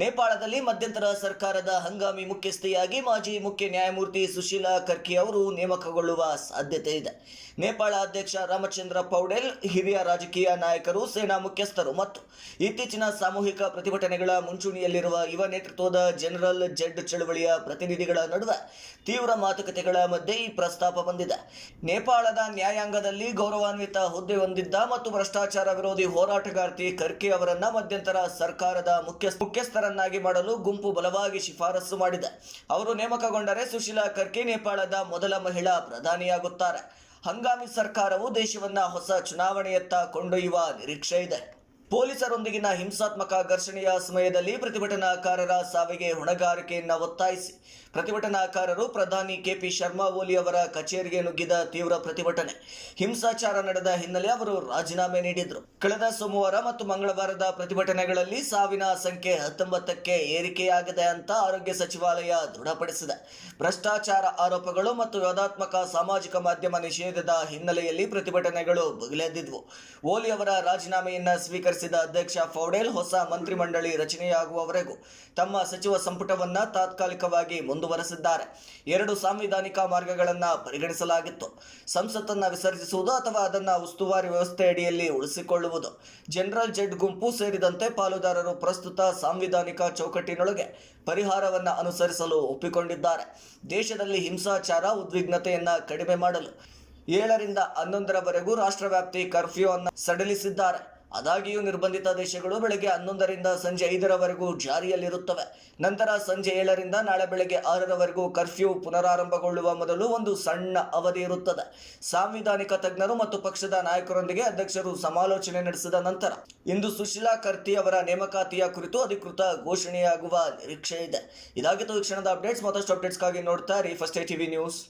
ನೇಪಾಳದಲ್ಲಿ ಮಧ್ಯಂತರ ಸರ್ಕಾರದ ಹಂಗಾಮಿ ಮುಖ್ಯಸ್ಥೆಯಾಗಿ ಮಾಜಿ ಮುಖ್ಯ ನ್ಯಾಯಮೂರ್ತಿ ಸುಶೀಲಾ ಕರ್ಕಿ ಅವರು ನೇಮಕಗೊಳ್ಳುವ ಸಾಧ್ಯತೆ ಇದೆ. ನೇಪಾಳ ಅಧ್ಯಕ್ಷ ರಾಮಚಂದ್ರ ಪೌಡೆಲ್, ಹಿರಿಯ ರಾಜಕೀಯ ನಾಯಕರು, ಸೇನಾ ಮುಖ್ಯಸ್ಥರು ಮತ್ತು ಇತ್ತೀಚಿನ ಸಾಮೂಹಿಕ ಪ್ರತಿಭಟನೆಗಳ ಮುಂಚೂಣಿಯಲ್ಲಿರುವ ಯುವ ನೇತೃತ್ವದ ಜನರಲ್ ಜೆಡ್ ಚಳವಳಿಯ ಪ್ರತಿನಿಧಿಗಳ ನಡುವೆ ತೀವ್ರ ಮಾತುಕತೆಗಳ ಮಧ್ಯೆ ಈ ಪ್ರಸ್ತಾಪ ಬಂದಿದೆ. ನೇಪಾಳದ ನ್ಯಾಯಾಂಗದಲ್ಲಿ ಗೌರವಾನ್ವಿತ ಹುದ್ದೆ ಹೊಂದಿದ್ದ ಮತ್ತು ಭ್ರಷ್ಟಾಚಾರ ವಿರೋಧಿ ಹೋರಾಟಗಾರ್ತಿ ಖರ್ಕೆ ಅವರನ್ನ ಮಧ್ಯಂತರ ಸರ್ಕಾರದ ಮುಖ್ಯ ಮುಖ್ಯಸ್ಥರನ್ನಾಗಿ ಮಾಡಲು ಗುಂಪು ಬಲವಾಗಿ ಶಿಫಾರಸು ಮಾಡಿದೆ. ಅವರು ನೇಮಕಗೊಂಡರೆ ಸುಶೀಲಾ ಕರ್ಕೆ ನೇಪಾಳದ ಮೊದಲ ಮಹಿಳಾ ಪ್ರಧಾನಿಯಾಗುತ್ತಾರೆ. ಹಂಗಾಮಿ ಸರ್ಕಾರವು ದೇಶವನ್ನ ಹೊಸ ಚುನಾವಣೆಯತ್ತ ಕೊಂಡೊಯ್ಯುವ ನಿರೀಕ್ಷೆ ಇದೆ. ಪೊಲೀಸರೊಂದಿಗಿನ ಹಿಂಸಾತ್ಮಕ ಘರ್ಷಣೆಯ ಸಮಯದಲ್ಲಿ ಪ್ರತಿಭಟನಾಕಾರರ ಸಾವಿಗೆ ಹೊಣೆಗಾರಿಕೆಯನ್ನು ಒತ್ತಾಯಿಸಿ. ಪ್ರತಿಭಟನಾಕಾರರು ಪ್ರಧಾನಿ ಕೆಪಿ ಶರ್ಮಾ ಓಲಿ ಅವರ ಕಚೇರಿಗೆ ನುಗ್ಗಿದ ತೀವ್ರ ಪ್ರತಿಭಟನೆ. ಹಿಂಸಾಚಾರ ನಡೆದ ಹಿನ್ನೆಲೆ ಅವರು ರಾಜೀನಾಮೆ ನೀಡಿದ್ರು. ಕಳೆದ ಸೋಮವಾರ ಮತ್ತು ಮಂಗಳವಾರದ ಪ್ರತಿಭಟನೆಗಳಲ್ಲಿ ಸಾವಿನ ಸಂಖ್ಯೆ ಹತ್ತೊಂಬತ್ತಕ್ಕೆ ಏರಿಕೆಯಾಗಿದೆ ಅಂತ ಆರೋಗ್ಯ ಸಚಿವಾಲಯ ದೃಢಪಡಿಸಿದೆ. ಭ್ರಷ್ಟಾಚಾರ ಆರೋಪಗಳು ಮತ್ತು ವಿವಾದಾತ್ಮಕ ಸಾಮಾಜಿಕ ಮಾಧ್ಯಮ ನಿಷೇಧದ ಹಿನ್ನೆಲೆಯಲ್ಲಿ ಪ್ರತಿಭಟನೆಗಳು ಬಗಿಲೆದ್ದಿದ್ವು ಓಲಿ ಅವರ ರಾಜೀನಾಮೆಯನ್ನ ಸ್ವೀಕರಿಸಿದ ಅಧ್ಯಕ್ಷ ಫೌಡೇಲ್ ಹೊಸ ಮಂತ್ರಿಮಂಡಳಿ ರಚನೆಯಾಗುವವರೆಗೂ ತಮ್ಮ ಸಚಿವ ಸಂಪುಟವನ್ನ ತಾತ್ಕಾಲಿಕವಾಗಿ ಮುಂದುವರೆಸಿದ್ದಾರೆ. ಎರಡು ಸಾಂವಿಧಾನಿಕ ಮಾರ್ಗಗಳನ್ನ ಪರಿಗಣಿಸಲಾಗಿತ್ತು. ಸಂಸತ್ತನ್ನ ವಿಸರ್ಜಿಸುವುದು ಅಥವಾ ಅದನ್ನ ಉಸ್ತುವಾರಿ ವ್ಯವಸ್ಥೆ ಅಡಿಯಲ್ಲಿ ಉಳಿಸಿಕೊಳ್ಳುವುದು. ಜನರಲ್ ಜೆಡ್ ಗುಂಪು ಸೇರಿದಂತೆ ಪಾಲುದಾರರು ಪ್ರಸ್ತುತ ಸಾಂವಿಧಾನಿಕ ಚೌಕಟ್ಟಿನೊಳಗೆ ಪರಿಹಾರವನ್ನ ಅನುಸರಿಸಲು ಒಪ್ಪಿಕೊಂಡಿದ್ದಾರೆ. ದೇಶದಲ್ಲಿ ಹಿಂಸಾಚಾರ, ಉದ್ವಿಗ್ನತೆಯನ್ನು ಕಡಿಮೆ ಮಾಡಲು ಏಳರಿಂದ ಹನ್ನೊಂದರವರೆಗೂ ರಾಷ್ಟ್ರವ್ಯಾಪ್ತಿ ಕರ್ಫ್ಯೂ ಅನ್ನು ಸಡಿಲಿಸಿದ್ದಾರೆ. ಆದಾಗ್ಯೂ ನಿರ್ಬಂಧಿತ ದೇಶಗಳು ಬೆಳಗ್ಗೆ ಹನ್ನೊಂದರಿಂದ ಸಂಜೆ ಐದರವರೆಗೂ ಜಾರಿಯಲ್ಲಿರುತ್ತವೆ. ನಂತರ ಸಂಜೆ ಏಳರಿಂದ ನಾಳೆ ಬೆಳಗ್ಗೆ ಆರರವರೆಗೂ ಕರ್ಫ್ಯೂ ಪುನರಾರಂಭಗೊಳ್ಳುವ ಮೊದಲು ಒಂದು ಸಣ್ಣ ಅವಧಿ ಇರುತ್ತದೆ. ಸಾಂವಿಧಾನಿಕ ತಜ್ಞರು ಮತ್ತು ಪಕ್ಷದ ನಾಯಕರೊಂದಿಗೆ ಅಧ್ಯಕ್ಷರು ಸಮಾಲೋಚನೆ ನಡೆಸಿದ ನಂತರ ಇಂದು ಸುಶೀಲಾ ಕರ್ತಿ ಅವರ ನೇಮಕಾತಿಯ ಕುರಿತು ಅಧಿಕೃತ ಘೋಷಣೆಯಾಗುವ ನಿರೀಕ್ಷೆ ಇದೆ ಇದಾಗಿತ್ತು ಈ ಕ್ಷಣದ ಅಪ್ಡೇಟ್ಸ್. ಮತ್ತಷ್ಟು ಅಪ್ಡೇಟ್ಸ್ಗಾಗಿ ನೋಡ್ತಾ ಇರಿ ಫಸ್ಟ್ ಟಿವಿ ನ್ಯೂಸ್.